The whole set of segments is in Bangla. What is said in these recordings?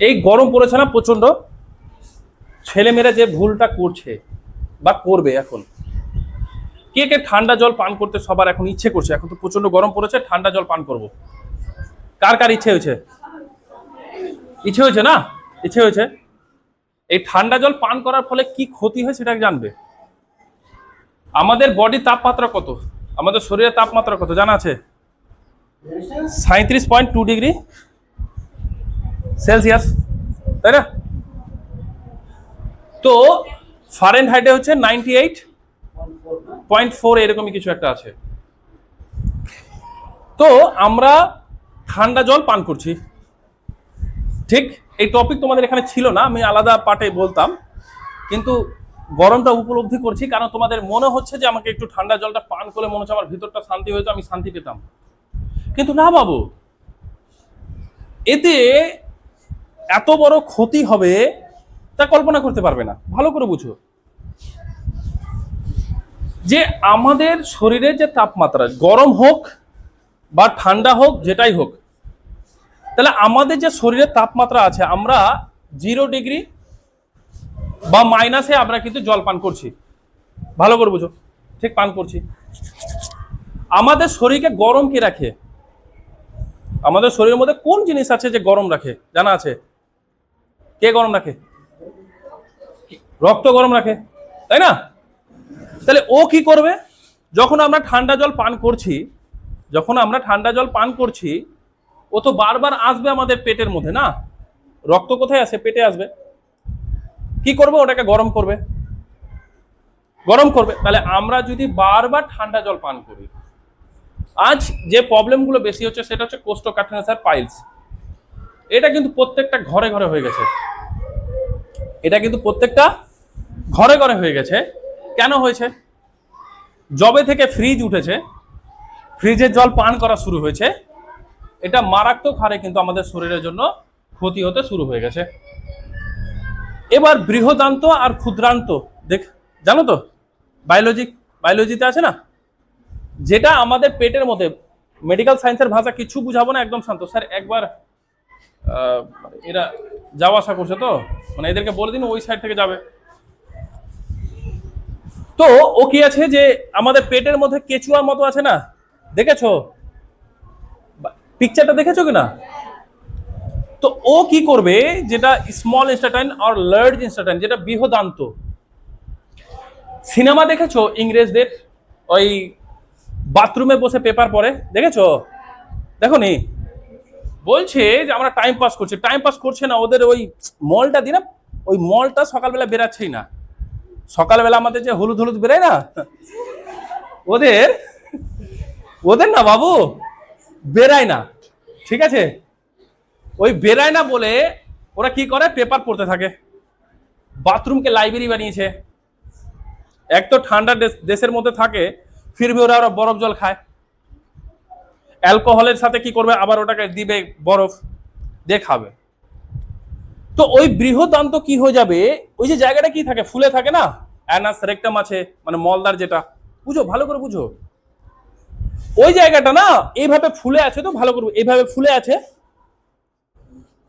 এই গরম পড়েছে না প্রচণ্ড ছেলেমেয়েরা যে ভুলটা করছে বা করবে এখন। কে কে ঠান্ডা জল পান করতে সবার এখন ইচ্ছে করছে? এখন তো প্রচণ্ড গরম পড়েছে, ঠান্ডা জল পান করব। কার কার ইচ্ছে হয়েছে? ইচ্ছে হয়েছে না? ইচ্ছে হয়েছে? এই ঠান্ডা জল পান করার ফলে কি ক্ষতি হয় সেটা জানবে? আমাদের বডি তাপমাত্রা কত? আমাদের শরীরের তাপমাত্রা কত? জানা আছে? সাঁত্রিশ পয়েন্ট টু ডিগ্রি। সেলসিয়াস, তাই না? তো ফারেন হাইটে হচ্ছে নাইনটি এইট পয়েন্ট ফোর এরকমই কিছু একটা আছে। তো আমরা ঠান্ডা জল পান করছি। ঠিক, এই টপিক তোমাদের এখানে ছিল না, আমি আলাদা পার্টে বলতাম। কিন্তু গরমটা উপলব্ধি করছি, কারণ তোমাদের মনে হচ্ছে যে আমাকে একটু ঠান্ডা জলটা পান করলে মনে হচ্ছে আমার ভিতরটা শান্তি হয়তো আমি শান্তি পেতাম। কিন্তু না বাবু, এতে এত বড় ক্ষতি হবে তা কল্পনা করতে পারবে না। ভালো করে বুঝো। যে আমাদের শরীরের যে তাপমাত্রা, গরম হোক বা ঠান্ডা হোক, যেটাই হোক, তাহলে আমাদের যে শরীরের তাপমাত্রা আছে, আমরা জিরো ডিগ্রি বা মাইনাসে আমরা কিন্তু জল পান করছি। ভালো করে বুঝো। ঠিক পান করছি। আমাদের শরীরকে গরম কে রাখে? আমাদের শরীরের মধ্যে কোন জিনিস আছে যে গরম রাখে? জানা আছে? কে গরম রাখে? রক্ত গরম রাখে, তাই না? তাহলে ও কি করবে? যখন আমরা ঠান্ডা জল পান করছি, যখন আমরা ঠান্ডা জল পান করছি, ও তো বারবার আসবে আমাদের পেটের মধ্যে, না? রক্ত কোথায় আসে পেটে আসবে। কি করবে? ওটাকে গরম করবে। গরম করবে। তাহলে আমরা যদি বারবার ঠান্ডা জল পান করি, আজ যে প্রবলেমগুলো বেশি হচ্ছে, সেটা হচ্ছে কোস্টোকাঠিনাসার পাইলস। এটা কিন্তু প্রত্যেকটা ঘরে ঘরে হয়ে গেছে। এটা কিন্তু প্রত্যেকটা ঘরে ঘরে হয়ে গেছে। কেন হয়েছে? জবে থেকে ফ্রিজ উঠেছে ফ্রিজের জল পান করা শুরু হয়েছে। এটা মারাত্মক হারে কিন্তু আমাদের শরীরের জন্য ক্ষতি হতে শুরু হয়ে গেছে। এবার বৃহদান্ত আর ক্ষুদ্রান্ত, দেখ, জানো তো? বায়োলজি বায়োলজিতে আছে না? যেটা আমাদের পেটের মধ্যে মেডিকেল সায়েন্সের ভাষা কিছু বুঝাবো না, একদম শান্ত। স্যার, একবার এরা যাওয়া আসা করছে তো? মানে এদেরকে বলে দিন ওই সাইড থেকে যাবে। তো ও কি আছে যে আমাদের পেটের মধ্যে কেচুয়ার মতো আছে না? দেখেছ? পিকচারটা দেখেছ কি না তো ও কি করবে, যেটা স্মল ইনস্টাটাইন আর লার্জ ইনস্টাটাইন যেটা বৃহদান্ত। সিনেমা দেখেছ ইংরেজদের? ওই বাথরুমে বসে পেপার পড়ে, দেখেছ? দেখো নি? বলছে যে আমরা টাইম পাস করছি। টাইম পাস করছে না, ওদের ওই মলটা দিন ওই মলটা সকালবেলা বেরাচ্ছেই না। সকালবেলা আমাদের যে হলুদ হলুদ বেরোয় না, ওদের ওদের না বাবু, বেরায় না, ঠিক আছে? ওই বেরায় না বলে ওরা কি করে? পেপার পড়তে থাকে। বাথরুমকে লাইব্রেরি বানিয়েছে। এক তো ঠান্ডা দেশ- দেশের মধ্যে থাকে, ফিরবি ওরা ওরা বরফ জল খায়। অ্যালকোহলের সাথে কি করবে? আবার ওটাকে দিবে, বরফ দিয়ে খাবে। তো ওই বৃহদান্ত কি হয়ে যাবে? ওই যে জায়গাটা কি থাকে? ফুলে থাকে না? অ্যানাস রেকটাম আছে মানে মলদার যেটা। বুঝো, ভালো করে বুঝো। ওই জায়গাটা না, এইভাবে ফুলে আছে তো, ভালো করে, এইভাবে ফুলে আছে।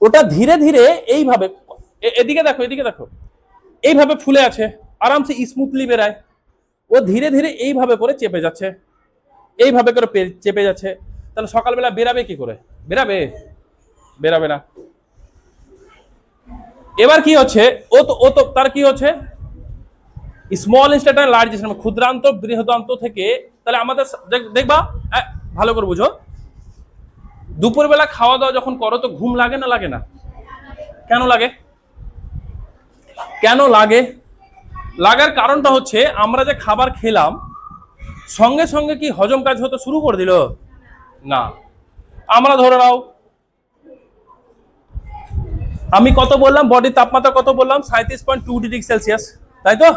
ওটা ধীরে ধীরে এইভাবে এদিকে দেখো এদিকে দেখো। এইভাবে ফুলে আছে, আরামসে স্মুথলি বেরায় ও ধীরে ধীরে এইভাবে করে চেপে যাচ্ছে। এইভাবে করে চেপে যাচ্ছে। তাহলে সকালবেলা বেরাবে কি করে? বেরাবে? বেরাবে না। এবার কি হচ্ছে? ও তো ও তো তার কি হচ্ছে? স্মল ইনস্টাটার লার্জ ইনস্টার ক্ষুদ্রান্ত বৃহদান্ত থেকে তাহলে আমাদের দেখবা আহ, ভালো করে বুঝো। দুপুরবেলা খাওয়া দাওয়া যখন করো তো ঘুম লাগে না লাগে না? কেন লাগে? কেন লাগে? লাগার কারণটা হচ্ছে আমরা যে খাবার খেলাম সঙ্গে সঙ্গে কি হজম কাজ হতে শুরু করে দিল? না। আমরা ধরে নাও, আমি কত বললাম? বডির তাপমাত্রা কত বললাম? সাঁত্রিশ পয়েন্ট টু ডিগ্রি সেলসিয়াস তাই তো?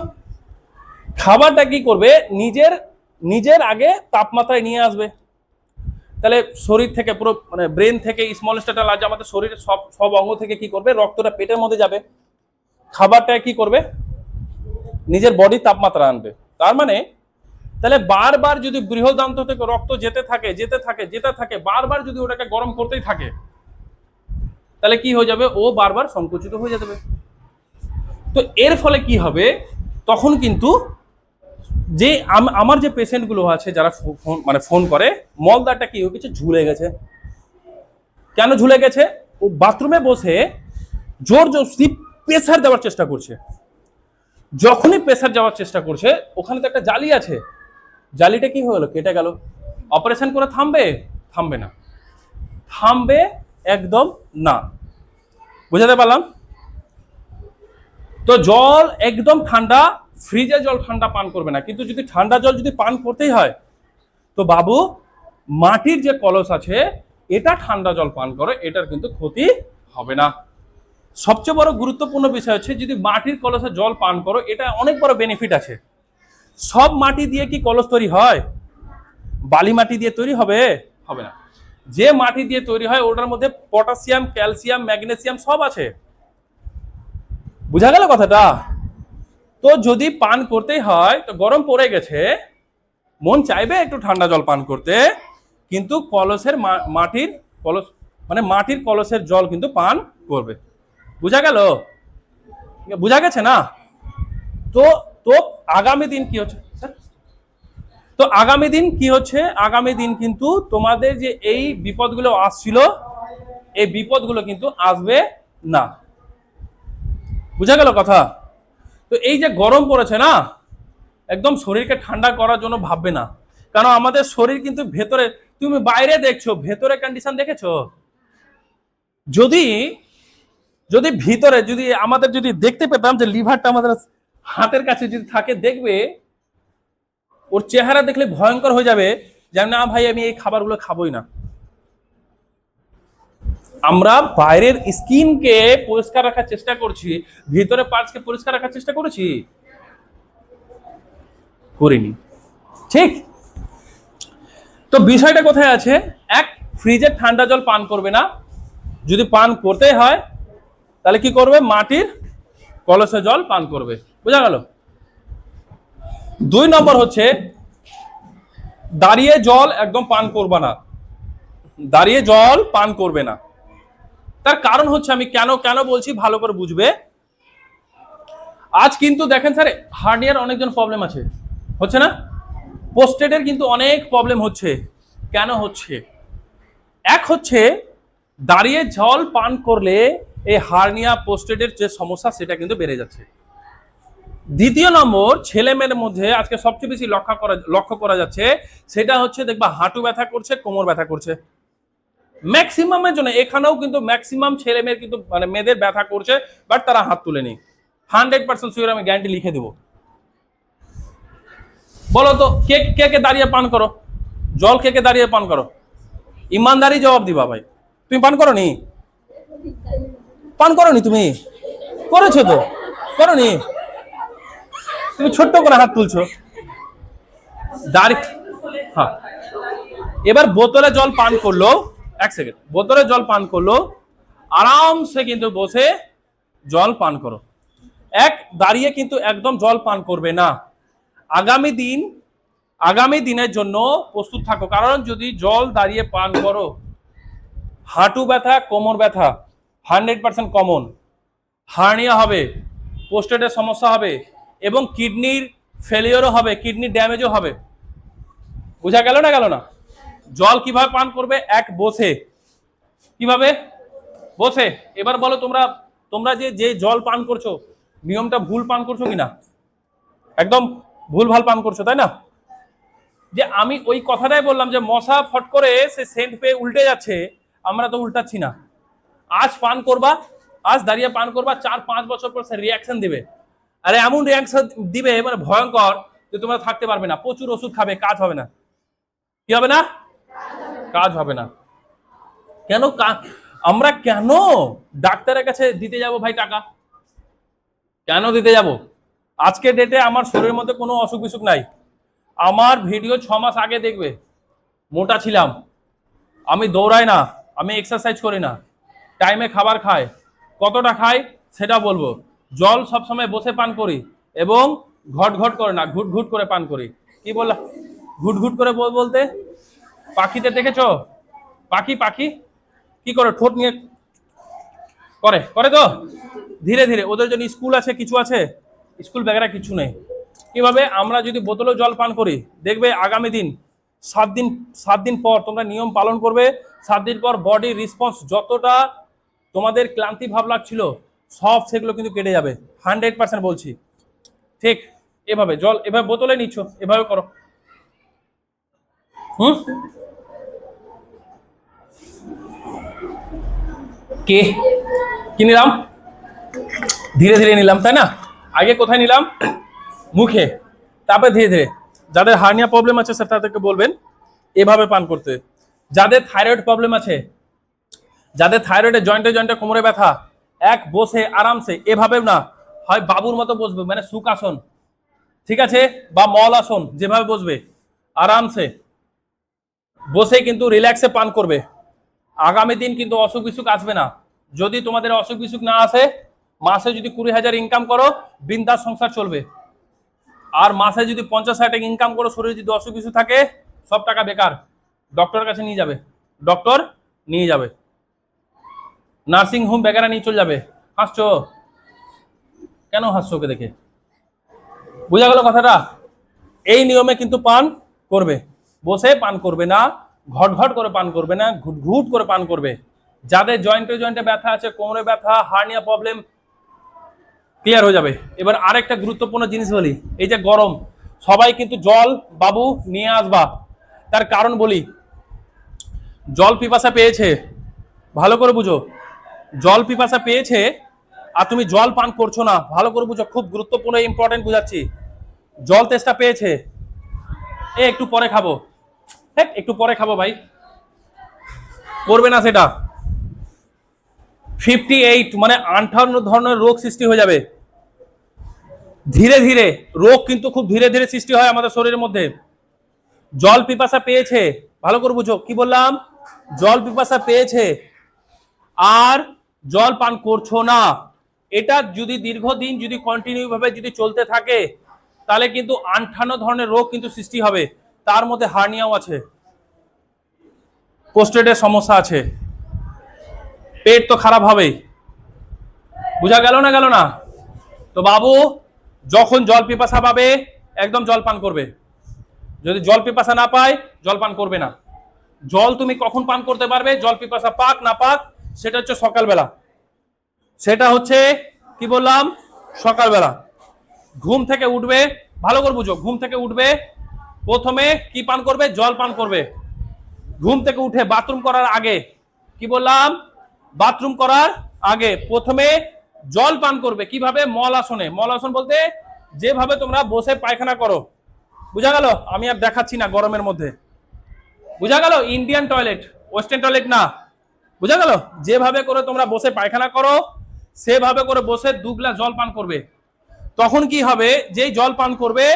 খাবারটা কি করবে? নিজের নিজের আগে তাপমাত্রায় নিয়ে আসবে। তাহলে শরীর থেকে পুরো মানে ব্রেন থেকে স্মল স্টার্টার আছে আমাদের শরীরের সব সব অঙ্গ থেকে কি করবে? রক্তটা পেটের মধ্যে যাবে। খাবারটা কি করবে? নিজের বডির তাপমাত্রা আনবে। তার মানে তাহলে বারবার যদি বৃহদান্ত থেকে রক্ত যেতে থাকে যেতে থাকে যেতে থাকে, বারবার যদি ওটাকে গরম করতেই থাকে, তাহলে কি হয়ে যাবে? ও বারবার সংকুচিত হয়ে যাবে। তো এর ফলে কি হবে? তখন কিন্তু যে আম- আমার যে পেশেন্টগুলো আছে, যারা ফোন মানে ফোন করে মলদারটা কি হয়ে গেছে? ঝুলে গেছে। কেন ঝুলে গেছে? ও বাথরুমে বসে জোর জোরসি প্রেসার দেওয়ার চেষ্টা করছে। যখনই প্রেসার যাওয়ার চেষ্টা করছে, ওখানে তো একটা জালি আছে। জালিটা কি হলো? কেটে গেল। অপারেশন করে থামবে? থামবে না। থামবে একদম না। বুঝাতে পারলাম? তো জল একদম ঠান্ডা, ফ্রিজে জল ঠান্ডা পান করবে না। কিন্তু যদি ঠান্ডা জল যদি পান করতেই হয়, তো বাবু, মাটির যে কলস আছে, এটা ঠান্ডা জল পান করো, এটার কিন্তু ক্ষতি হবে না। সবচেয়ে বড় গুরুত্বপূর্ণ বিষয় হচ্ছে, যদি মাটির কলসে জল পান করো, এটা অনেক বড় বেনিফিট আছে। সব মাটি দিয়ে কি কলস তৈরি হয়? বালি মাটি দিয়ে তৈরি হবে? হবে না। যে মাটি দিয়ে তৈরি হয় ওটার মধ্যে পটাশিয়াম ক্যালসিয়াম ম্যাগনেসিয়াম সব আছে। বুঝা গেল কথাটা? তো যদি পান করতেই হয় তো গরম পড়ে গেছে মন চাইবে একটু ঠান্ডা জল পান করতে কিন্তু কলসের মাটির কলস মানে মাটির কলসের জল কিন্তু পান করবে। বুঝা গেল? বুঝা গেছে না? তো তো আগামী দিন কি হচ্ছে? তো আগামী দিন কি হচ্ছে? আগামী দিন কিন্তু তোমাদের যে এই বিপদগুলো আসছিল, এই বিপদগুলো কিন্তু আসবে না। বুঝা গেল কথা? তো এই যে গরম পড়েছে না, একদম শরীরকে ঠান্ডা করার জন্য ভাববে না। কারণ আমাদের শরীর কিন্তু ভেতরে, তুমি বাইরে দেখছ, ভেতরে কন্ডিশন দেখেছ? যদি যদি ভিতরে, যদি আমাদের যদি দেখতে পেতাম যে লিভারটা আমাদের হাতের কাছে যদি থাকে, দেখবে ওর চেহারা দেখলে ভয়ঙ্কর হয়ে যাবে, যে না ভাই, আমি এই খাবারগুলো খাবোই না। আমরা বাইরের স্কিনকে পরিষ্কার রাখার চেষ্টা করছি ভিতরে পার্টসকে পরিষ্কার রাখার চেষ্টা করেছি। করিনি। ঠিক। তো বিষয়টা কোথায় আছে? এক ফ্রিজের ঠান্ডা জল পান করবে না। যদি পান করতে হয়, তাহলে কি করবে? মাটির কলসে জল পান করবে। বোঝা গেল? দুই নম্বর হচ্ছে, দাঁড়িয়ে জল একদম পান করবে না। দাঁড়িয়ে জল পান করবে না। তার কারণ হচ্ছে, আমি কেন কেন বলছি ভালো করে বুঝবে? আজ কিন্তু দেখেন স্যার হার্নিয়ার অনেকজন প্রবলেম আছে। হচ্ছে না? পোস্টেডের কিন্তু অনেক প্রবলেম হচ্ছে। কেন হচ্ছে? এক হচ্ছে, দাঁড়িয়ে জল পান করলে এই হার্নিয়া পোস্টেডের যে সমস্যা, সেটা কিন্তু বেড়ে যাচ্ছে। দ্বিতীয় নম্বর, ছেলে মেয়ের মধ্যে আজকে সবচেয়ে বেশি লক্ষ্য করা লক্ষ্য করা যাচ্ছে, সেটা হচ্ছে দেখবা হাঁটু ব্যথা করছে, কোমর ব্যথা করছে। ম্যাক্সিমামের জন্য, এখানেও কিন্তু ম্যাক্সিমাম ছেলে মেয়ের কিন্তু মানে মেয়েদের ব্যথা করছে, বাট তারা হাত তুলে নি হান্ড্রেড পার্সেন্ট শিওর আমি গ্যারান্টি লিখে দেবো। বলো তো, কে কে কে দাঁড়িয়ে পান করো? জল কে কে দাঁড়িয়ে পান করো? ইমানদারি জবাব দিবা ভাই। তুমি পান করো নি পান করো নি তুমি? করেছ তো? করো নি তুমি ছোট্ট করে হাত তুলছো। দাঁড়িয়ে হ্যাঁ। এবার বোতলে জল পান করল, এক সেকেন্ড বোতলে জল পান করল, আরামসে কিন্তু বসে জল পান করো। এক, দাঁড়িয়ে কিন্তু একদম জল পান করবে না। আগামী দিন, আগামী দিনের জন্য প্রস্তুত থাকো। কারণ যদি জল দাঁড়িয়ে পান করো, হাঁটু ব্যথা, কোমর ব্যথা, হান্ড্রেড পার্সেন্ট কমন। হার্নিয়া হবে পোস্টেটের সমস্যা হবে এবং কিডনির ফেলিওরও হবে কিডনি ড্যামেজও হবে। বোঝা গেল না গেল না? জল কীভাবে পান করবে? এক, বসে। কীভাবে? বসে। এবার বলো তোমরা তোমরা যে যে জল পান করছ, নিয়মটা ভুল পান করছ কিনা? একদম ভুল ভালো পান করছ, তাই না? যে আমি ওই কথাটাই বললাম যে মশা ফট করে সে সেন্ট পেয়ে উল্টে যাচ্ছে, আমরা তো উল্টাচ্ছি না। আজ পান করবা, আজ দাঁড়িয়ে পান করবা, চার, পাঁচ বছর পর সে রিয়াকশন দিবে। আরে এমন রিয়াকশন দিবে মানে ভয়ঙ্কর, যে তোমরা থাকতে পারবে না। প্রচুর ওষুধ খাবে, কাজ হবে না। কি হবে না? কাজ হবে না। কেন আমরা কেন ডাক্তারের কাছে দিতে যাব ভাই টাকা? কেন দিতে যাব? আজকে ডেটে আমার শরীরের মধ্যে কোনো অসুখ বিসুখ নাই। আমার ভিডিও ছ মাস আগে দেখবে, মোটা ছিলাম। আমি দৌড়াই না, আমি এক্সারসাইজ করি না। টাইমে খাবার খাই কতটা খাই সেটা বলব। জল সবসময় বসে পান করি এবং ঘট ঘট করে না, ঘুট ঘুট করে পান করি। কি বললা? ঘুট ঘুট করে বলতে? পাখিতে দেখেছ? পাখি পাখি? কি করে, ঠোঁট নিয়ে করে করে তো? ধীরে ধীরে, ওদের জন্য স্কুল আছে, কিছু আছে? স্কুল ব্যাগেরা কিছু নেই। কীভাবে? আমরা যদি বোতলেও জল পান করি, দেখবে আগামী দিন, সাত দিন সাত দিন পর তোমরা নিয়ম পালন করবে, সাত দিন পর বডি রেসপন্স যতটা তোমাদের ক্লান্তি ভাব লাগছিল সব সেগুলো কিন্তু কেটে যাবে। হান্ড্রেড পার্সেন্ট বলছি। ঠিক, এভাবে, জল, এভাবে বোতলে নিচ্ছ, এভাবে করো। হুম? কে? কি নিলাম? ধীরে ধীরে নিলাম, তাই না? আগে কোথায় নিলাম? মুখে। তারপরে ধীরে ধীরে। যাদের হার্নিয়া প্রবলেম আছে স্যার তাদেরকে বলবেন, এভাবে পান করতে। যাদের থাইরয়েড প্রবলেম আছে, যাদের থাইরয়েডে জয়েন্টে জয়েন্টে কোমরে ব্যথা এক বসে আরামসে এভাবে না। হয় বাবুর মতো বসবে মানে সুকাসন ঠিক আছে? বা মল আসন, যেভাবে বসবে, আরামসে। বসে কিন্তু রিল্যাক্সে পান করবে। আগামী দিন কিন্তু অসুখ বিসুখ আসবে না। যদি তোমাদের অসুখ বিসুখ না আসে, মাসে যদি কুড়ি হাজার ইনকাম করো বিন্দাস সংসার চলবে। আর মাসে যদি পঞ্চাশ হাজার ইনকাম করো, শরীরে যদি অসুখ বিসুখ থাকে, সব টাকা বেকার। ডক্টরের কাছে নিয়ে যাবে। ডক্টর নিয়ে যাবে। নার্সিং হোম বেকারা নিয়ে চলে যাবে। হাসছো? কেন হাসছো ওকে দেখে? বোঝা গেল কথাটা? এই নিয়মে কিন্তু পান করবে। বসে পান করবে না, ঘট ঘট করে পান করবে না, ঘুট ঘুট করে পান করবে। যাদের জয়েন্টে জয়েন্টে ব্যথা আছে, কোমরে ব্যথা হার্নিয়া প্রবলেম ক্লিয়ার হয়ে যাবে। এবার আরেকটা গুরুত্বপূর্ণ জিনিস বলি, এই যে গরম, সবাই কিন্তু জল, বাবু নিয়ে আসবা। তার কারণ বলি, জল পিপাসা পেয়েছে, ভালো করে বুঝো। জল পিপাসা পেয়েছে আর তুমি জল পান করছ না। ভালো করে বুঝো, খুব গুরুত্বপূর্ণ ইম্পর্টেন্ট বুঝাচ্ছি। জল তেষ্টা পেয়েছে। এ, একটু পরে খাব। হ্যাঁ একটু পরে খাব ভাই। করবে না সেটা। ফিফটি এইট মানে আঠান্ন ধরনের রোগ সৃষ্টি হয়ে যাবে। ধীরে ধীরে, রোগ কিন্তু খুব ধীরে ধীরে সৃষ্টি হয় আমাদের শরীরের মধ্যে। জল পিপাসা পেয়েছে। ভালো করে বুঝো, কি বললাম? জল পিপাসা পেয়েছে। আর জল পান করছ না। এটা যদি দীর্ঘদিন যদি কন্টিনিউ ভাবে যদি চলতে থাকে, তাহলে কিন্তু আঠান্ন ধরনের রোগ কিন্তু সৃষ্টি হবে। তার মধ্যে হার্নিয়াও আছে। পোস্টেটের সমস্যা আছে। পেট তো খারাপ হবেই বুঝা গেল না গেল না? তো বাবু, যখন জল পিপাসা পাবে, একদম জল পান করবে। যদি জল পিপাসা না পায়, জল পান করবে না। জল তুমি কখন পান করতে পারবে? জল পিপাসা পাক, না পাক সেটা হচ্ছে সকালবেলা। সেটা হচ্ছে, কি বললাম? সকালবেলা। ঘুম থেকে উঠবে, ভালো করে বুঝো, ঘুম থেকে উঠবে, প্রথমে কি পান করবে? জল পান করবে। ঘুম থেকে উঠে বাথরুম করার আগে, কি বললাম? বাথরুম করার আগে প্রথমে জল পান করবে। কীভাবে? মল আসনে মল আসন বলতে যেভাবে তোমরা বসে পায়খানা করো। বুঝা গেল? আমি আর দেখাচ্ছি না গরমের মধ্যে। বুঝা গেল? ইন্ডিয়ান টয়লেট, ওয়েস্টার্ন টয়লেট না। বুঝা গেল? যেভাবে করে তোমরা বসে পায়খানা করো, সেভাবে করে বসে দু গ্লাস জল পান করবে। তখন কি হবে? যেই জল পান করবে,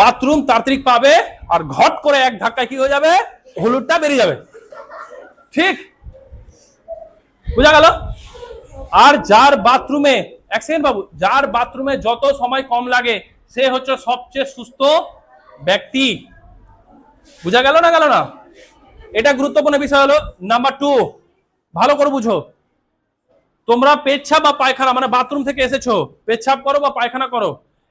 বাথরুম তাড়াতাড়ি পাবে, আর ঘট করে এক ধাক্কায় কি হয়ে যাবে? হলুদটা বেরিয়ে যাবে। ঠিক? বুঝা গেল? আর যার বাথরুমে, এক সেকেন্ড বাবু, যার বাথরুমে যত সময় কম লাগে, সে হচ্ছে সবচেয়ে সুস্থ ব্যক্তি। বুঝা গেল না গেল না? এটা গুরুত্বপূর্ণ বিষয় হলো নাম্বার টু ভালো করে বুঝো। তোমরা পেচ্ছাপ বা পায়খানা মানে বাথরুম থেকে এসেছ, পেচ্ছাপ করো বা পায়খানা করো,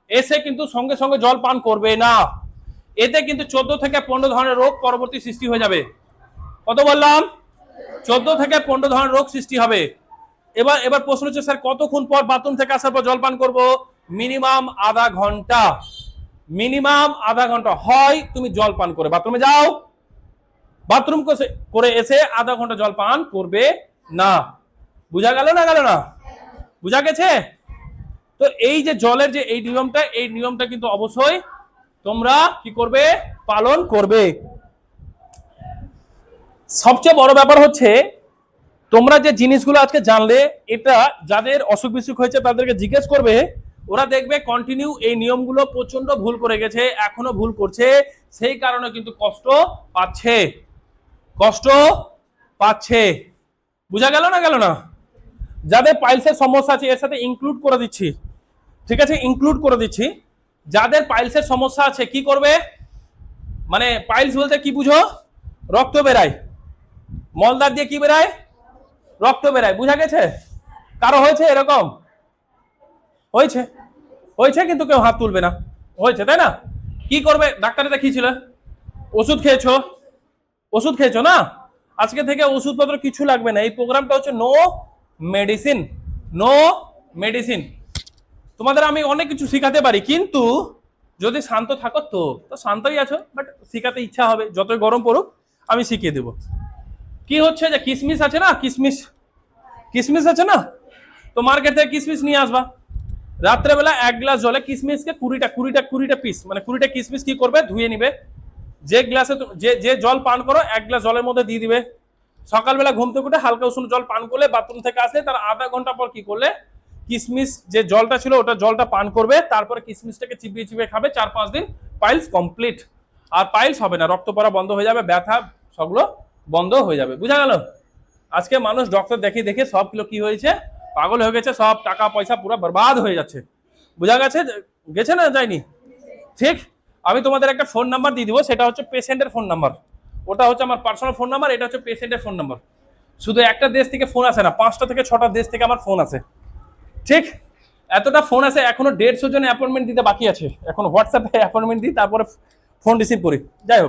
এসে কিন্তু সঙ্গে সঙ্গে জল পান করবে না। এতে কিন্তু চোদ্দ থেকে পনেরো ধরনের রোগ পরবর্তী সৃষ্টি হয়ে যাবে। কত বললাম? চোদ্দ থেকে পনেরো ধরনের রোগ সৃষ্টি হবে। এবার এবার প্রশ্ন হচ্ছে, স্যার, কতক্ষণ পর বাথরুম থেকে আসার পর জল পান করব? মিনিমাম আধা ঘণ্টা। মিনিমাম আধা ঘণ্টা হয়, তুমি জল পান করে। বাথরুমে যাও। বাথরুম করে এসে আধা ঘণ্টা জল পান, করবে না। বুঝা গেল না গেল না? বুঝা গেছে? তো এই যে জলের যে এই নিয়মটা এই নিয়মটা কিন্তু অবশ্যই তোমরা কি করবে? পালন করবে। সবচেয়ে বড় ব্যাপার হচ্ছে, তোমরা যে জিনিসগুলো আজকে জানলে, এটা যাদের অসুখ বিসুখ হয়েছে তাদেরকে জিজ্ঞেস করবে, ওরা দেখবে কন্টিনিউ এই নিয়মগুলো প্রচণ্ড ভুল করে গেছে, এখনও ভুল করছে, সেই কারণে কিন্তু কষ্ট পাচ্ছে। কষ্ট পাচ্ছে। বুঝা গেল না গেল না? যাদের পাইলসের সমস্যা আছে, এর সাথে ইনক্লুড করে দিচ্ছি। ঠিক আছে ইনক্লুড করে দিচ্ছি। যাদের পাইলসের সমস্যা আছে, কি করবে? মানে পাইলস বলতে কি বুঝো? রক্ত বেরায়। মলদার দিয়ে কি বেরায়? রক্ত বেরায়। বুঝা গেছে? কারও হয়েছে এরকম? হয়েছে। হয়েছে কিন্তু কেউ হাত তুলবে না। হয়েছে, তাই না? কি করবে? ডাক্তারে দেখিয়েছিল ওষুধ খেয়েছো? ওষুধ খেয়েছো না? আজকে থেকে ওষুধপত্র কিছু লাগবে না। এই প্রোগ্রামটা হচ্ছে নো মেডিসিন নো মেডিসিন তোমাদের আমি অনেক কিছু শেখাতে পারি, কিন্তু যদি শান্ত থাকো তো তো শান্তই আছো বাট শেখাতে ইচ্ছা হবে। যতই গরম পড়ুক, আমি শিখিয়ে দেবো। কি হচ্ছে যে কিসমিস আছে না? কিসমিস কিসমিস আছে না? তো মার্কেট থেকে কিসমিস নিয়ে আসবা। রাত্রেবেলা এক গ্লাস জলে কিসমিসকে কুড়িটা কুড়িটা কুড়িটা পিস মানে কুড়িটা কিসমিস কি করবে? ধুয়ে নিবে। যে গ্লাসে যে যে জল পান করো, এক গ্লাস জলের মধ্যে দিয়ে দিবে। সকালবেলা ঘুম থেকে উঠে হালকা উষ্ণ জল পান করলে বাথরুম থেকে আসলে তার আধা ঘণ্টা পর কি করলে, কিসমিস যে জলটা ছিল ওটা জলটা পান করবে, তারপরে কিসমিসটাকে চিবিয়ে চিবিয়ে খাবে চার পাঁচ দিন পাইলস কমপ্লিট আর পাইলস হবে না, রক্ত পড়া বন্ধ হয়ে যাবে, ব্যথা সবগুলো বন্ধ হয়ে যাবে। বুঝা গেল? আজকে মানুষ ডক্টর দেখে দেখে সবগুলো কি হয়েছে, পাগল হয়ে গেছে, সব টাকা পয়সা পুরো বরবাদ হয়ে যাচ্ছে। বুঝা গেছে? গেছে না যায়নি? ঠিক? আমি তোমাদের একটা ফোন নাম্বার দিয়ে দিব, সেটা হচ্ছে পেশেন্টের ফোন নাম্বার ওটা হচ্ছে আমার পার্সোনাল ফোন নাম্বার এটা হচ্ছে পেশেন্টের ফোন নাম্বার শুধু একটা দেশ থেকে ফোন আসে না, পাঁচটা থেকে ছটা দেশ থেকে আমার ফোন আছে ঠিক? এতটা ফোন আছে এখনও দেড়শো জন অ্যাপয়েন্টমেন্ট দিতে বাকি আছে। এখন হোয়াটসঅ্যাপে অ্যাপয়েন্টমেন্ট দিই, তারপরে ফোন রিসিভ করি। যাই হোক।